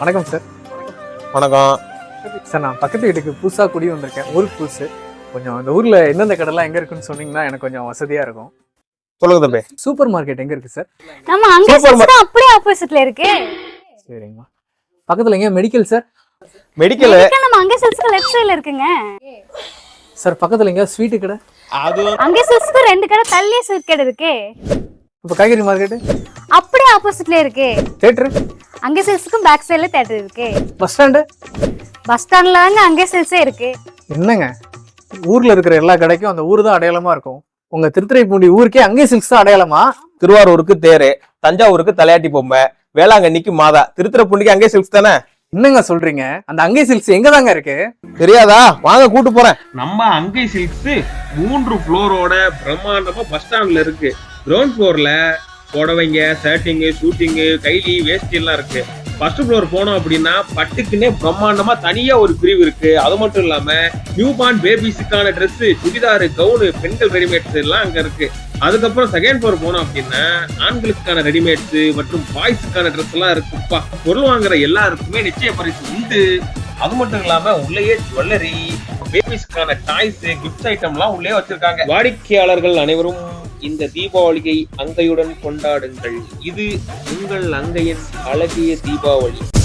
வணக்கம் சார். வணக்கம். சார் நான் பக்கத்து வீட்டுக்கு புதுசாக குடி வந்திருக்கேன். ஊருக்கு புதுசு. கொஞ்சம் அந்த ஊரில் எந்தெந்த கடைலாம் எங்கே இருக்குன்னு சொன்னீங்கன்னா எனக்கு கொஞ்சம் வசதியாக இருக்கும். சொல்லுங்க தம்பி. சூப்பர் மார்க்கெட் எங்கே இருக்குது சார்? நம்ம அங்க அப்படியே ஆப்போசிட்ல இருக்கு. சரிங்கம்மா. பக்கத்தில் எங்கே மெடிக்கல் சார்? மெடிக்கல் நம்ம அங்க சில்ஸ்க்கு லெஃப்ட் சைடுல இருக்குங்க. சார் பக்கத்தில் எங்கே ஸ்வீட்டு கடை? அது அங்க சில்ஸ்க்கு ரெண்டு கடை தள்ளியே ஸ்வீட் கடை இருக்கு. இப்போ காய்கறி மார்க்கெட்டு அப்படியே ஆப்போசிட்ல இருக்கு. தேட்ரு அங்க சில்ஸ்க்கும் பேக் சைடுல தேட்டர் இருக்கு. பஸ் ஸ்டாண்டு பஸ் ஸ்டாண்ட்ல தாங்க அங்கே சில்ஸே இருக்கு. என்னங்க? ஊரில் இருக்கிற எல்லா கடைக்கும் அந்த ஊர் தான் அடையாளமாக இருக்கும். உங்கள் திருத்துறைப்பூண்டி ஊருக்கே அங்கேயே சில்க்ஸ் தான் அடையாளமா? திருவாரூருக்கு தேரு தஞ்சாவூருக்கு தலையாட்டி பொம்மை வேளாங்கண்ணிக்கு மாதா திருத்துறைப்பூண்டிக்கு அங்கே சில்க்ஸ் தானே? என்னங்க சொல்றீங்க? அந்த அங்கே சில்க்ஸ் எங்க தாங்க இருக்கு? தெரியாதா? வாங்க கூட்டு போறேன். நம்ம அங்கை சில்க்ஸ் மூன்று ஃப்ளோரோட பிரம்மாண்டமா பஸ் ஸ்டாண்ட்ல இருக்கு. கிரவுண்ட் ஃப்ளோர்ல புடவைங்க ஷர்ட்டிங்கு ஷூட்டிங்கு கைலி வேஷ்டி எல்லாம் இருக்கு. ஃபர்ஸ்ட் ஃப்ளோர் போனோம் அப்படின்னா பட்டுக்குன்னே பிரம்மாண்டமா தனியா ஒரு பிரிவு இருக்கு. அது மட்டும் இல்லாம நியூ பார்ன் பேபிஸுக்கான ட்ரெஸ் சுடிதாரு கவுனு பெண்கள் ரெடிமேட்ஸ் எல்லாம் அங்க இருக்கு. அதுக்கப்புறம் செகண்ட் ஃப்ளோர் போனோம் அப்படின்னா ஆண்களுக்கான ரெடிமேட்ஸ் மற்றும் பாய்ஸுக்கான ட்ரெஸ் எல்லாம் இருக்குப்பா. பொருள் வாங்குற எல்லாருக்குமே நிச்சய பரிசு உண்டு. அது மட்டும் இல்லாம உள்ளேயே ஜுவல்லரி பேபிஸ்க்கான டாய்ஸ் கிஃப்ட் ஐட்டம்லாம் உள்ளே வச்சிருக்காங்க. வாடிக்கையாளர்கள் அனைவரும் இந்த தீபாவளியை அங்கையுடன் கொண்டாடுங்கள். இது உங்கள் அங்கையின் அழகிய தீபாவளி.